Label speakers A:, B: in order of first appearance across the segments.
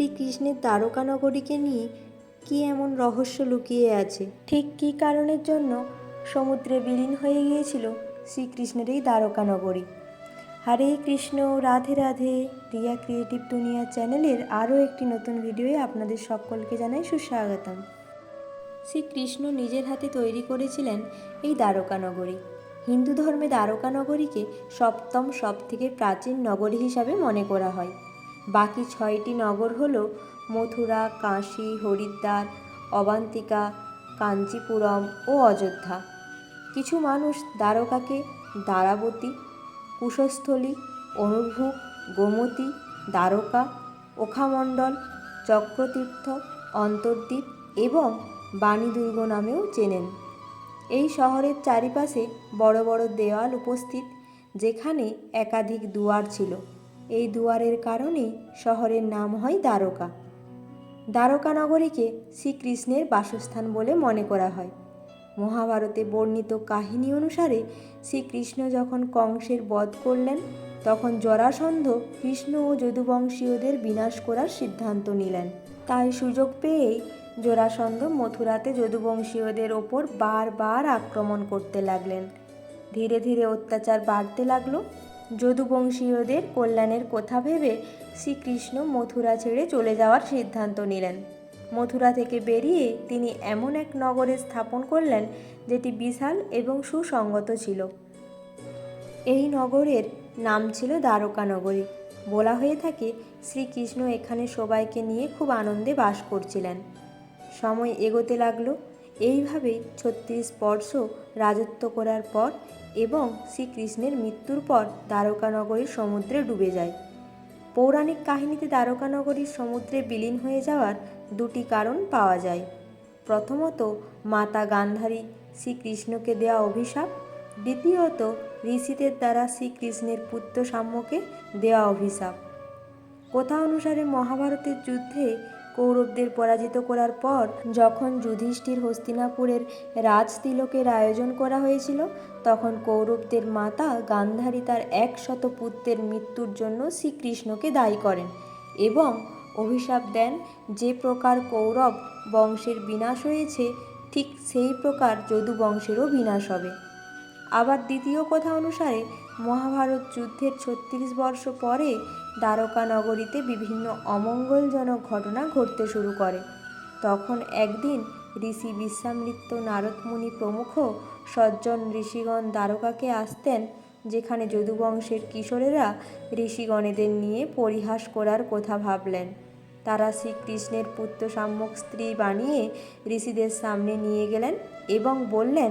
A: শ্রীকৃষ্ণের দ্বারকানগরীকে নিয়ে কি এমন রহস্য লুকিয়ে আছে? ঠিক কী কারণের জন্য সমুদ্রে বিলীন হয়ে গিয়েছিল শ্রীকৃষ্ণের এই দ্বারকানগরী হরে কৃষ্ণ, রাধে রাধে। রিয়া ক্রিয়েটিভ দুনিয়া চ্যানেলের আরও একটি নতুন ভিডিওয়ে আপনাদের সকলকে জানাই সুস্বাগতম। শ্রীকৃষ্ণ নিজের হাতে তৈরি করেছিলেন এই দ্বারকানগরী হিন্দু ধর্মে দ্বারকানগরীকে সপ্তম, সবথেকে প্রাচীন নগরী হিসাবে মনে করা হয়। বাকি ছয়টি নগর হল মথুরা, কাশী, হরিদ্বার, অবান্তিকা, কাঞ্চিপুরম ও অযোধ্যা। কিছু মানুষ দ্বারকাকে দ্বারাবতী, কুশস্থলী অনুর্ভুক গোমতী, দ্বারকা, ওখামণ্ডল, চক্রতীর্থ, অন্তর্দ্বীপ এবং বাণীদুর্গ নামেও চেনেন। এই শহরের চারিপাশে বড় বড় দেওয়াল উপস্থিত, যেখানে একাধিক দুয়ার ছিল। এই দুয়ারের কারণে শহরের নাম হয় দ্বারকা। দ্বারকা নগরীকে শ্রীকৃষ্ণের বাসস্থান বলে মনে করা হয়। মহাভারতে বর্ণিত কাহিনী অনুসারে শ্রীকৃষ্ণ যখন কংসের বধ করলেন, তখন জরাসন্ধ কৃষ্ণ ও যদুবংশীয়দের বিনাশ করার সিদ্ধান্ত নিলেন। তাই সুযোগ পেয়েই জরাসন্ধ মথুরাতে যদুবংশীয়দের ওপর বারবার আক্রমণ করতে লাগলেন। ধীরে ধীরে অত্যাচার বাড়তে লাগল। যদুবংশীয়দের কল্যাণের কথা ভেবে শ্রীকৃষ্ণ মথুরা ছেড়ে চলে যাওয়ার সিদ্ধান্ত নিলেন। মথুরা থেকে বেরিয়ে তিনি এমন এক নগরে স্থাপন করলেন যেটি বিশাল এবং সুসংগত ছিল। এই নগরের নাম ছিল দ্বারকা নগরী। বলা হয়ে থাকে শ্রীকৃষ্ণ এখানে সবাইকে নিয়ে খুব আনন্দে বাস করছিলেন। সময় এগোতে লাগল। এইভাবেই ছত্রিশ বর্ষ রাজত্ব করার পর এবং শ্রীকৃষ্ণের মৃত্যুর পর দ্বারকানগরীর সমুদ্রে ডুবে যায়। পৌরাণিক কাহিনীতে দ্বারকানগরীর সমুদ্রে বিলীন হয়ে যাওয়ার দুটি কারণ পাওয়া যায়। প্রথমত, মাতা গান্ধারী শ্রীকৃষ্ণকে দেওয়া অভিশাপ। দ্বিতীয়ত, ঋষিদের দ্বারা শ্রীকৃষ্ণের পুত্র সাম্যকে দেওয়া অভিশাপ। কথা অনুসারে মহাভারতের যুদ্ধে কৌরবদের পরাজিত করার পর যখন যুধিষ্ঠির হস্তিনাপুরের রাজতিলকের আয়োজন করা হয়েছিল, তখন কৌরবদের মাতা গান্ধারী তার একশত পুত্রের মৃত্যুর জন্য শ্রীকৃষ্ণকে দায়ী করেন এবং অভিশাপ দেন যে প্রকার কৌরব বংশের বিনাশ হয়েছে, ঠিক সেই প্রকার যদু বংশেরও বিনাশ হবে। আবার দ্বিতীয় কথা অনুসারে মহাভারত যুদ্ধের ছত্রিশ বর্ষ পরে দ্বারকা নগরীতে বিভিন্ন অমঙ্গলজনক ঘটনা ঘটতে শুরু করে। তখন একদিন ঋষি বিশ্বামৃত্য নারদমুনি প্রমুখ সজ্জন ঋষিগণ দ্বারকাকে আসতেন, যেখানে যদুবংশের কিশোরেরা ঋষিগণেদের নিয়ে পরিহাস করার কথা ভাবলেন। তারা শ্রীকৃষ্ণের পুত্র সাম্যক স্ত্রী বানিয়ে ঋষিদের সামনে নিয়ে গেলেন এবং বললেন,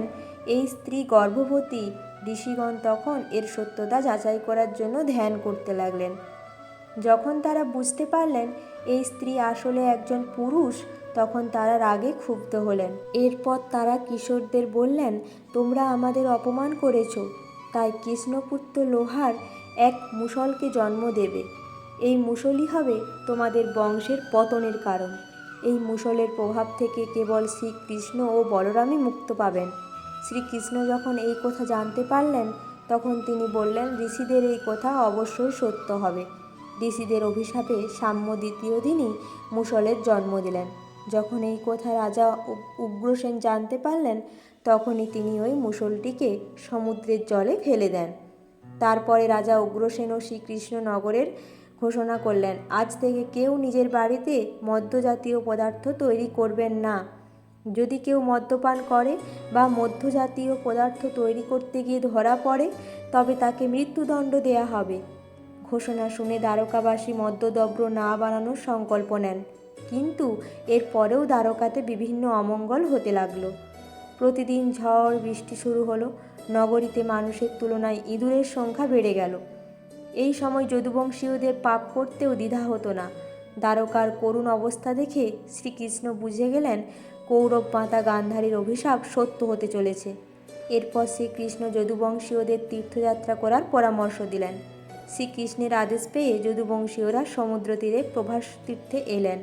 A: এই স্ত্রী গর্ভবতী ঋষিগণ তখন এর সত্যতা যাচাই করার জন্য ধ্যান করতে লাগলেন। যখন তারা বুঝতে পারলেন এই স্ত্রী আসলে একজন পুরুষ, তখন তারা রাগে ক্ষুব্ধ হলেন। এরপর তারা কিশোরদের বললেন, তোমরা আমাদের অপমান করেছ। তাই কৃষ্ণপুত্র লোহার এক মুসলকে জন্ম দেবে। এই মুসলই হবে তোমাদের বংশের পতনের কারণ। এই মুসলের প্রভাব থেকে কেবল শ্রীকৃষ্ণ ও বলরামই মুক্ত পাবেন। শ্রীকৃষ্ণ যখন এই কথা জানতে পারলেন, তখন তিনি বললেন, ঋষিদের এই কথা অবশ্যই সত্য হবে। ঋষিদের অভিশাপে সাম্য দ্বিতীয় দিনই মুসলের জন্ম দিলেন। যখন এই কথা রাজা উগ্রসেন জানতে পারলেন, তখনই তিনি ওই মুসলটিকে সমুদ্রের জলে ফেলে দেন। তারপরে রাজা উগ্রসেন ও শ্রীকৃষ্ণ নগরের ঘোষণা করলেন, আজ থেকে কেউ নিজের বাড়িতে মদ্যজাতীয় পদার্থ তৈরি করবেন না। যদি কেউ মদ্যপান করে বা মধ্যজাতীয় পদার্থ তৈরি করতে গিয়ে ধরা পড়ে, তবে তাকে মৃত্যুদণ্ড দেয়া হবে। ঘোষণা শুনে দ্বারকাবাসী মদ্যদ্রব্য না বানানোর সংকল্প নেন। কিন্তু এর পরেও দ্বারকাতে বিভিন্ন অমঙ্গল হতে লাগল। প্রতিদিন ঝড়, বৃষ্টি শুরু হলো। নগরীতে মানুষের তুলনায় ইঁদুরের সংখ্যা বেড়ে গেল। এই সময় যদুবংশীয়দের পাপ করতেও দ্বিধা হতো না। দ্বারকার করুণ অবস্থা দেখে শ্রীকৃষ্ণ বুঝে গেলেন কৌরব মাতা গান্ধারীর অভিশাপ সত্য হতে চলেছে। এরপর শ্রীকৃষ্ণ যদুবংশীয়দের তীর্থযাত্রা করার পরামর্শ দিলেন। শ্রীকৃষ্ণের আদেশ পেয়ে যদুবংশীয়রা সমুদ্র তীরে প্রভাস তীর্থে এলেন,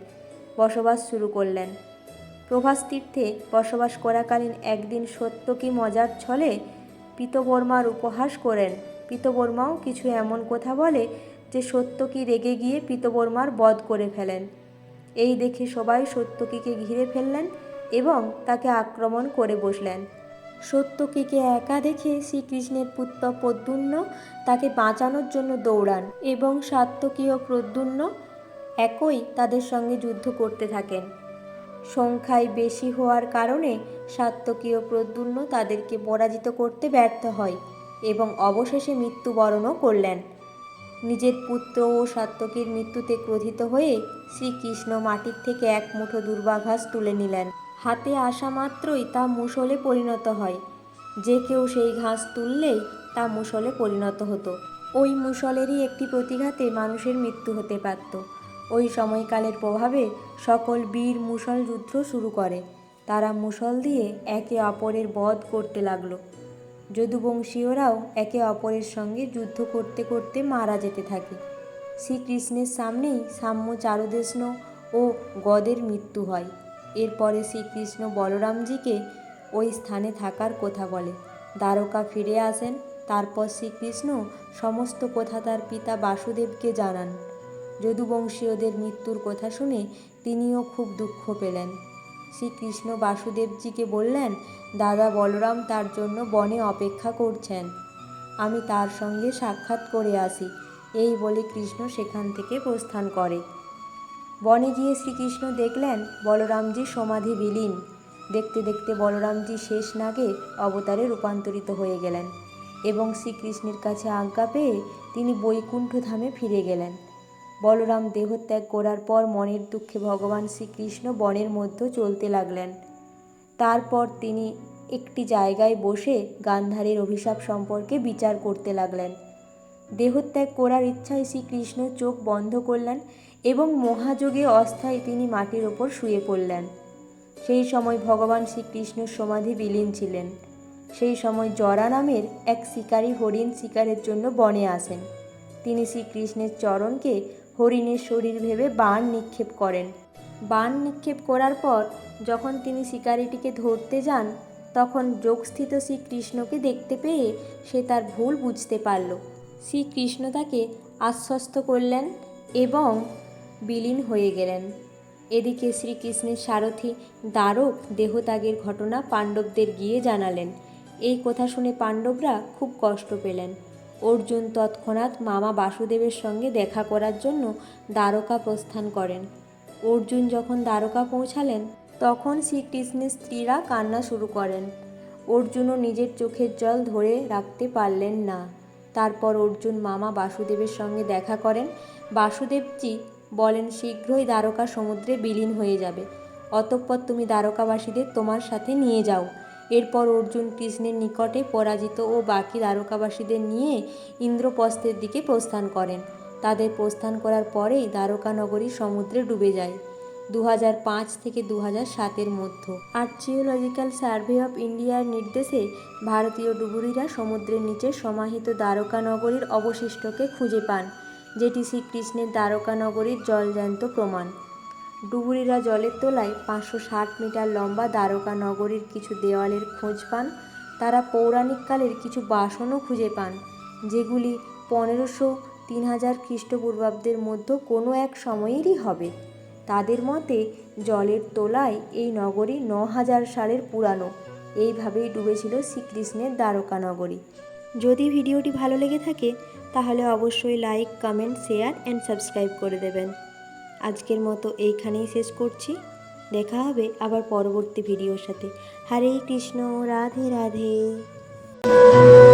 A: বসবাস শুরু করলেন। প্রভাস তীর্থে বসবাস করাকালীন একদিন সত্য কি মজার ছলে পিতবর্মার উপহাস করেন। পিতবর্মাও কিছু এমন কথা বলে যে সত্য কি রেগে গিয়ে পিতবর্মার বধ করে ফেলেন। এই দেখে সবাই সত্যকীকে ঘিরে ফেললেন এবং তাকে আক্রমণ করে বসলেন। সত্যকীকে একা দেখে শ্রীকৃষ্ণের পুত্র প্রদ্যুম্ন তাকে বাঁচানোর জন্য দৌড়ান এবং সাত্যকী ও প্রদ্যুম্ন একই তাদের সঙ্গে যুদ্ধ করতে থাকেন। সংখ্যায় বেশি হওয়ার কারণে সাত্যকী ও প্রদ্যুম্ন তাদেরকে পরাজিত করতে ব্যর্থ হয় এবং অবশেষে মৃত্যুবরণও করলেন। নিজের পুত্র ও সাত্যকীর মৃত্যুতে ক্রোধিত হয়ে শ্রীকৃষ্ণ মাটির থেকে এক মুঠো দুর্বাঘাস তুলে নিলেন। হাতে আসা মাত্রই তা মুসলে পরিণত হয়। যে কেউ সেই ঘাস তুললেই তা মুসলে পরিণত হতো। ওই মুসলেরই একটি প্রতিঘাতে মানুষের মৃত্যু হতে পারত। ওই সময়কালের প্রভাবে সকল বীর মুসল যুদ্ধ শুরু করে। তারা মুসল দিয়ে একে অপরের বধ করতে লাগল। যদুবংশীয়রাও একে অপরের সঙ্গে যুদ্ধ করতে করতে মারা যেতে থাকে। শ্রীকৃষ্ণের সামনেই সাম্য চারুদেষ্ণ ও গদের মৃত্যু হয়। এরপরে শ্রীকৃষ্ণ বলরামজিকে ওই স্থানে থাকার কথা বলে। দ্বারকা ফিরে আসেন, তারপর শ্রীকৃষ্ণ সমস্ত কথা তার পিতা বাসুদেবকে জানান। যদুবংশীয়দের মৃত্যুর কথা শুনে তিনিও খুব দুঃখ পেলেন। শ্রীকৃষ্ণ বাসুদেবজিকে বললেন, দাদা বলরাম তার জন্য বনে অপেক্ষা করছেন। আমি তার সঙ্গে সাক্ষাৎ করে আসি। এই বলে কৃষ্ণ সেখান থেকে প্রস্থান করে। বনে গিয়ে শ্রীকৃষ্ণ দেখলেন বলরামজি সমাধি বিলীন। দেখতে দেখতে বলরামজি শেষ নাগে অবতারে রূপান্তরিত হয়ে গেলেন এবং শ্রীকৃষ্ণের কাছে আজ্ঞা পেয়ে তিনি বৈকুণ্ঠ ধামে ফিরে গেলেন। বলরাম দেহত্যাগ করার পর মনের দুঃখে ভগবান শ্রীকৃষ্ণ বনের মধ্যে চলতে লাগলেন। তারপর তিনি একটি জায়গায় বসে গান্ধারের অভিশাপ সম্পর্কে বিচার করতে লাগলেন। দেহত্যাগ করার ইচ্ছায় শ্রীকৃষ্ণ চোখ বন্ধ করলেন এবং মহাযোগে অস্থায় তিনি মাটির ওপর শুয়ে পড়লেন। সেই সময় ভগবান শ্রীকৃষ্ণ সমাধি বিলীন ছিলেন। সেই সময় জরা নামের এক শিকারী হরিণ শিকারের জন্য বনে আসেন। তিনি শ্রীকৃষ্ণের চরণকে হরিণের শরীর ভেবে বাণ নিক্ষেপ করেন। বাণ নিক্ষেপ করার পর যখন তিনি শিকারিটিকে ধরতে যান, তখন যোগস্থিত শ্রীকৃষ্ণকে দেখতে পেয়ে সে তার ভুল বুঝতে পারল। শ্রীকৃষ্ণ তাকে আশ্বস্ত করলেন এবং বিলীন হয়ে গেলেন। এদিকে শ্রীকৃষ্ণের সারথি দ্বারক দেহত্যাগের ঘটনা পাণ্ডবদের গিয়ে জানালেন। এই কথা শুনে পাণ্ডবরা খুব কষ্ট পেলেন। অর্জুন তৎক্ষণাৎ মামা বাসুদেবের সঙ্গে দেখা করার জন্য দ্বারকা প্রস্থান করেন। অর্জুন যখন দ্বারকা পৌঁছালেন, তখন শ্রীকৃষ্ণের স্ত্রীরা কান্না শুরু করেন। অর্জুনও নিজের চোখের জল ধরে রাখতে পারলেন না। তারপর অর্জুন মামা বাসুদেবের সঙ্গে দেখা করেন। বাসুদেবজি বলেন, শীঘ্রই দ্বারকা সমুদ্রে বিলীন হয়ে যাবে। অতঃপর তুমি দ্বারকাবাসীদের তোমার সাথে নিয়ে যাও। এরপর অর্জুন কৃষ্ণের নিকটে পরাজিত ও বাকি দ্বারকাবাসীদের নিয়ে ইন্দ্রপ্রস্থের দিকে প্রস্থান করেন। তাদের প্রস্থান করার পরেই দ্বারকা নগরী সমুদ্রে ডুবে যায়। দু থেকে দু সাতের মধ্যে। আর্চিওলজিক্যাল সার্ভে অফ ইন্ডিয়ার নির্দেশে ভারতীয় ডুবুরিরা সমুদ্রের নিচে সমাহিত দ্বারকা নগরীর অবশিষ্টকে খুঁজে পান। যেটি শ্রীকৃষ্ণের দ্বারকা নগরীর জলজ্যান্ত প্রমাণ। ডুবুরিরা জলের তোলায় পাঁচশো ষাট মিটার লম্বা দ্বারকা নগরীর কিছু দেওয়ালের খোঁজ পান। তারা পৌরাণিক কালের কিছু বাসনও খুঁজে পান, যেগুলি পনেরোশো তিন হাজার খ্রিস্টপূর্বাব্দের মধ্যে কোনো এক সময়েরই হবে। তাদের মতে, জলের তোলায় এই নগরী ন হাজার সালের পুরানো। এইভাবেই ডুবেছিল শ্রীকৃষ্ণের দ্বারকা নগরী। যদি ভিডিওটি ভালো লেগে থাকে তাহলে অবশ্যই like comment share and subscribe করে দেবেন। আজকের মতো এইখানেই শেষ করছি। দেখা হবে আবার পরবর্তী ভিডিওর সাথে। হরে কৃষ্ণ, রাধে রাধে।